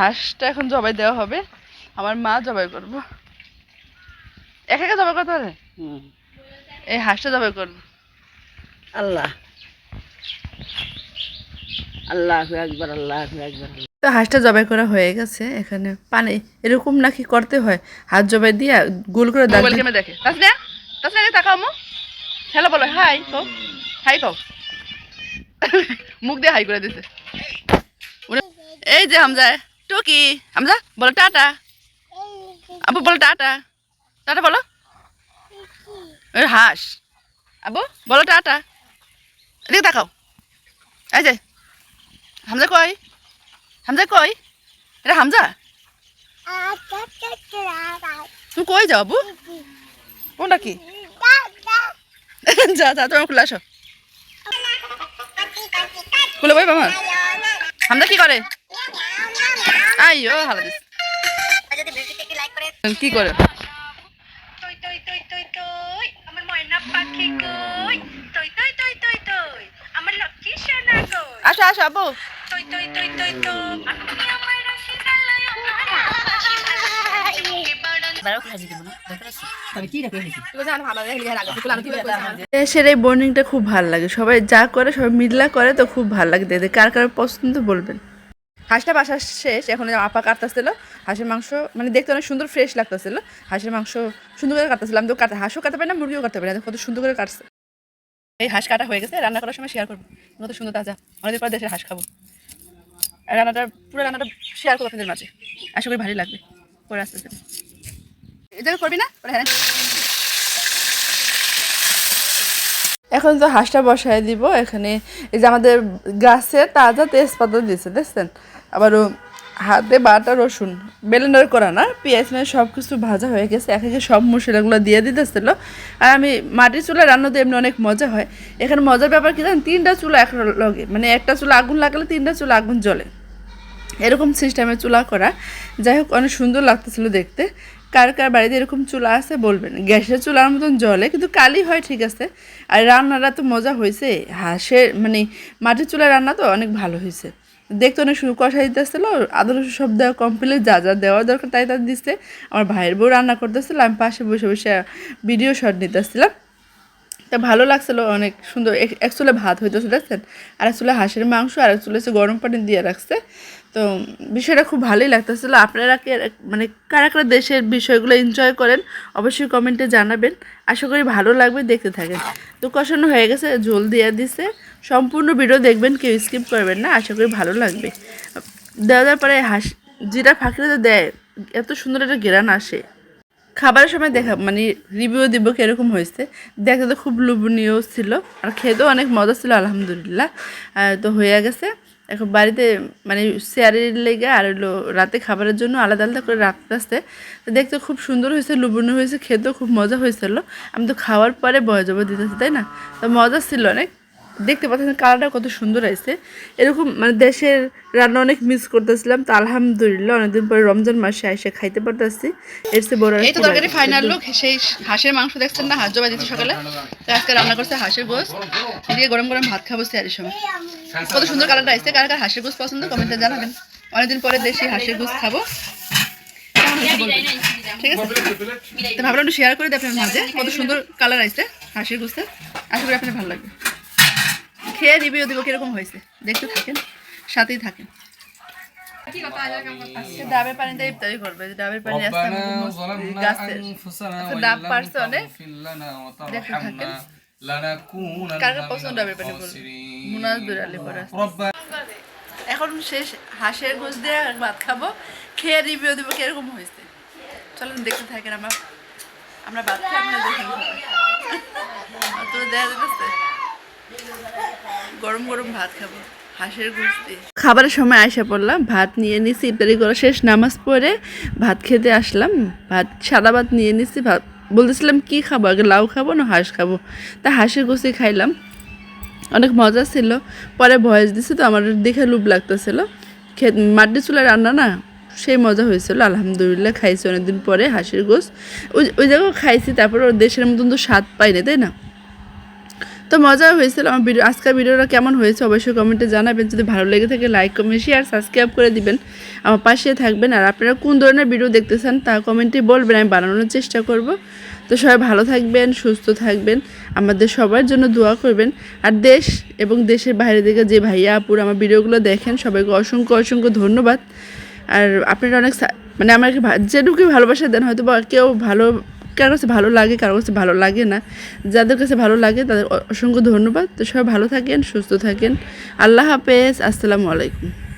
হাঁসটা এখন জবাই দেওয়া হবে। আমার মা জবাই করব। একা একা জবাই করতে পারে? এই হাঁসটা জবাই করব। আল্লাহ। আল্লাহ একবার আল্লাহ একবার তো হাঁসটা জবাই করা হয়ে গেছে। এখানে পানি এরকম নাকি করতে হয়? হাত জবাই দিয়ে গোল করে দাগ দেখে। তাসলিয়া তাসলিয়া তাকাও মো। হ্যালো বলো হাই কও। হাই কও। মুখ দিয়ে হাই করে দিছে। এই যে হামজা টুকি। হামজা বলো টাটা। আবু বলো টাটা। টাটা বলো। হাঁস। আবু বলো টাটা। এদিকে তাকাও এই যে, হামজা কই? হামজা কই? এটা হামজা? তুমি কই যাও আবু কোনটা কি? যা যা, তোমার খুলে আসো। খুলে বই মামা হামজা কি করে? আইও হালা দিস কি করে আসো আসো আবু দেশের এই বর্নিংটা খুব ভালো লাগে সবাই যা করে সবাই মিল্লা করে তো খুব ভালো লাগে কার কার পছন্দ বলবেন হাঁসটা বাসা শেষ, এখন আপা কাটতেছিল, হাঁসের মাংস মানে দেখতে অনেক সুন্দর ফ্রেশ লাগতেছিল। হাঁসের মাংস সুন্দর করে কাটতেছিল আমি তো কাটা হাঁসও কাটতে পারি না, মুরগিও কাটতে পারি না, কত সুন্দর করে কাটছে। এই হাঁস কাটা হয়ে গেছে, রান্না করার সময় শেয়ার করব। কত সুন্দর তাজা। অনেকদিন পর দেশের হাঁস খাব। রান্নাটা পুরো রান্নাটা শেয়ার করব আপনাদের মাঝে। আশা করি ভালোই লাগবে। করে আসতে জায়গায় করবি না? হ্যাঁ। এখন তো হাঁসটা বসায় দিব। এখানে এই যে আমাদের গাছের তাজা তেজপাতা দিয়েছে দেখছেন? আবার ও হাতে বাটা, রসুন বেলেন্ডার করা না, পেঁয়াজ মানে সব কিছু ভাজা হয়ে গেছে, এক একে সব মশলাগুলো দিয়ে দিতেছিল। আর আমি মাটির চুলা রান্নাতে এমনি অনেক মজা হয়। এখানে মজার ব্যাপার কি জানেন? তিনটা চুলা এক লগে মানে একটা চুলা আগুন লাগালে তিনটা চুলা আগুন জ্বলে। এরকম সিস্টেমে চুলা করা। যাই হোক, অনেক সুন্দর লাগতেছিল দেখতে। কার কার বাড়িতে এরকম চুলা আছে বলবেন? গ্যাসের চুলার মতন জলে কিন্তু কালি হয়, ঠিক আছে। আর রান্নাটা তো মজা হয়েছে হাঁসের মানে মাটির চুলার রান্না তো অনেক ভালো হয়েছে দেখতে অনেক সুন্দর কষা দিতেছিল আদর সব দেওয়া কমপ্লিট যা যা দেওয়ার দরকার তাই তাই দিচ্ছে আমার ভাইয়ের বউ রান্না করতেছিল, আমি পাশে বসে বসে ভিডিও শট নিতেছিলাম। তা ভালো লাগছিল, অনেক সুন্দর। এক- চুলে ভাত হইতেছে, দেখছেন? আর এক চুলে হাঁসের মাংস আর এক চুলে গরম পানি দিয়ে রাখছে। তো বিষয়টা খুব ভালোই লাগতেছিল। আপনারা কে মানে কারা কারা দেশের বিষয়গুলো এনজয় করেন, অবশ্যই কমেন্টে জানাবেন। আশা করি ভালো লাগবে, দেখতে থাকেন। তো কষানো হয়ে গেছে, ঝোল দিয়ে দিছে। সম্পূর্ণ ভিডিও দেখবেন, কেউ স্কিপ করবেন না, আশা করি ভালো লাগবে। দেওয়া দেওয়ার পরে হাঁস জিরা ফাঁকিতে দেয়, এত সুন্দর একটা গেরান আসে। খাবারের সময় দেখা মানে রিভিউ দিব কীরকম হয়েছে। দেখতে তো খুব লোভনীয় ছিল, আর খেতেও অনেক মজা ছিল, আলহামদুলিল্লাহ। তো হয়ে গেছে। এখন বাড়িতে মানে শেয়ারের লেগে আর হলো রাতে খাবারের জন্য আলাদা আলাদা করে রাখতে আসতে দেখতে খুব সুন্দর হয়েছে, লোভনীয় হয়েছে, খেতেও খুব মজা হয়েছিল। আমি তো খাওয়ার পরে বয় জবা দিতেছি তাই না? তো মজা ছিল অনেক। দেখতে পাচ্ছেন কালারটা কত সুন্দর আছে এরকম মানে দেশের রান্না অনেক মিস করতেছিলাম তো আলহামদুলিল্লাহ অনেকদিন পরে রমজান মাসে এসে খাইতে পারতেছি। এর চেয়ে বড় এই তো তরকারি ফাইনাল লুক সেই হাঁসের মাংস দেখছেন না? হাঁস জবা দিচ্ছে সকালে। তো আজকে রান্না করছে হাঁসের গোস দিয়ে গরম গরম ভাত খাব স্যারের সময়। কত সুন্দর কালারটা আসছে কার কার হাঁসের গোস পছন্দ কমেন্টে জানাবেন। অনেকদিন পরে দেশি হাঁসের গোস খাব। ঠিক আছে? তো ভাবলাম একটু শেয়ার করে দিই আপনার মাঝে। কত সুন্দর কালার আসছে হাঁসের গোসের আশা করি আপনার ভালো লাগবে। খেয়ে রিভিউ দিব কীরকম হয়েছে। দেখতে থাকেন সাথেই থাকেন। ডাবের ইফতারি করবে ডাবের পানি আসতে আচ্ছা, এখন শেষ হাঁসের ঘুষ দিয়ে ভাত খাব। খেয়ে রিভিউ দিব কীরকম হয়েছে। চলেন দেখতে থাকেন আমরা। আমরা ভাত খাই আমরা দেখে গরম গরম ভাত খাব, হাঁসের খাবারের সময় আসা পড়লাম, ভাত নিয়ে নিছি, ইফতারি করা শেষ, নামাজ পড়ে ভাত খেতে আসলাম, ভাত, সাদা ভাত নিয়ে নিছি, ভাত, বলতেছিলাম কি খাব, আগে লাউ খাব না হাঁস খাব? তা হাঁসের গোসে খাইলাম। অনেক মজা ছিল, পরে ভয়েস দিছে তো, আমার দেখে লুপ লাগতেছিল। খেত মাটির চুলা রান্না না, সেই মজা হয়েছিল, আলহামদুলিল্লাহ খাইছি অনেকদিন পরে হাঁসের গোস ওই ওই জায়গাও খাইছি, তারপর ওর দেশের মতন তো স্বাদ পাইনি তাই না? তো মজা হয়েছিল আমার ভিডিও আজকের ভিডিওটা কেমন হয়েছে অবশ্যই কমেন্টে জানাবেন। যদি ভালো লেগে থাকে লাইক কমেন্ট শেয়ার সাবস্ক্রাইব করে দিবেন। আমার পাশে থাকবেন। আর আপনারা কোন ধরনের ভিডিও দেখতেছেন তা কমেন্টে বলবেন। আমি বানানোর চেষ্টা করব। তো সবাই ভালো থাকবেন, সুস্থ থাকবেন। আমাদের সবার জন্য দোয়া করবেন। আর দেশ এবং দেশের বাইরে থেকে যে ভাইয়া, আপুর আমার ভিডিওগুলো দেখেন, সবাইকে অসংখ্য অসংখ্য ধন্যবাদ। আর আপনারা অনেক মানে আমাকে ভা- যেটুকু ভালোবাসা দেন হয়তো বা কেউ ভালো কারও কাছে ভালো লাগে, কারও কাছে ভালো লাগে না। যাদের কাছে ভালো লাগে তাদের অসংখ্য ধন্যবাদ। তো সবাই ভালো থাকেন, সুস্থ থাকেন। আল্লাহ হাফেজ। আসসালামু আলাইকুম।